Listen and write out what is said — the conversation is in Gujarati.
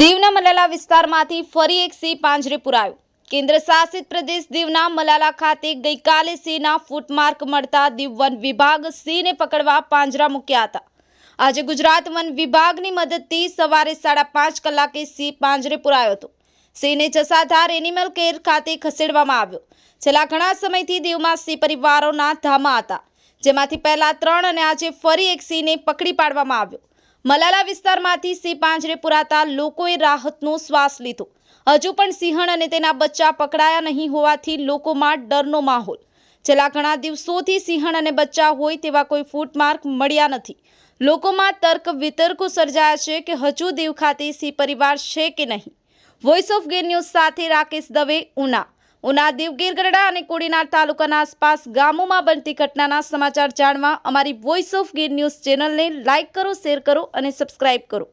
દીવના મલાલા વિસ્તારમાંથી ફરી એક સિંહ પાંજરે પુરાયો. કેન્દ્ર શાસિત પ્રદેશ દીવના મલાલા ખાતે ગઈકાલે સિંહના ફૂટમાર્ક મળતા દીવ વન વિભાગ સિંહને પકડવા પાંજરા મૂક્યા હતા. આજે ગુજરાત વન વિભાગની મદદથી સવારે સાડા પાંચ કલાકે સિંહ પાંજરે પુરાયો હતો. સિંહને જસાધાર એનિમલ કેર ખાતે ખસેડવામાં આવ્યો. છેલ્લા ઘણા સમયથી દીવમાં સિંહ પરિવારોના ધામા હતા, જેમાંથી પહેલા ત્રણ અને આજે ફરી એક સિંહને પકડી પાડવામાં આવ્યો. મલાલા વિસ્તારમાંથી સિંહ પાંજરે પુરાતા લોકોએ રાહતનો શ્વાસ લીધો. હજુ પણ સિંહણ અને તેના બચ્ચા પકડાયા નહીં હોવાથી લોકોમાં ડરનો માહોલ. છેલ્લા ઘણા દિવસોથી સિંહણ અને બચ્ચા હોય તેવા કોઈ ફૂટમાર્ક મળ્યા નથી. લોકોમાં તર્ક વિતર્કો સર્જાયા છે કે હજુ દીવ ખાતે સિંહ પરિવાર છે કે નહીં. વોઇસ ઓફ ગેર ન્યૂઝ સાથે રાકેશ દવે, ઉના. ઉના દેવગીર ગરડા અને કોડીનાર તાલુકાના આસપાસ ગામોમાં બનતી ઘટનાના સમાચાર જાણવા અમારી વોઇસ ઓફ ગીર ન્યૂઝ ચેનલને લાઇક કરો શેર કરો અને સબસ્ક્રાઇબ કરો.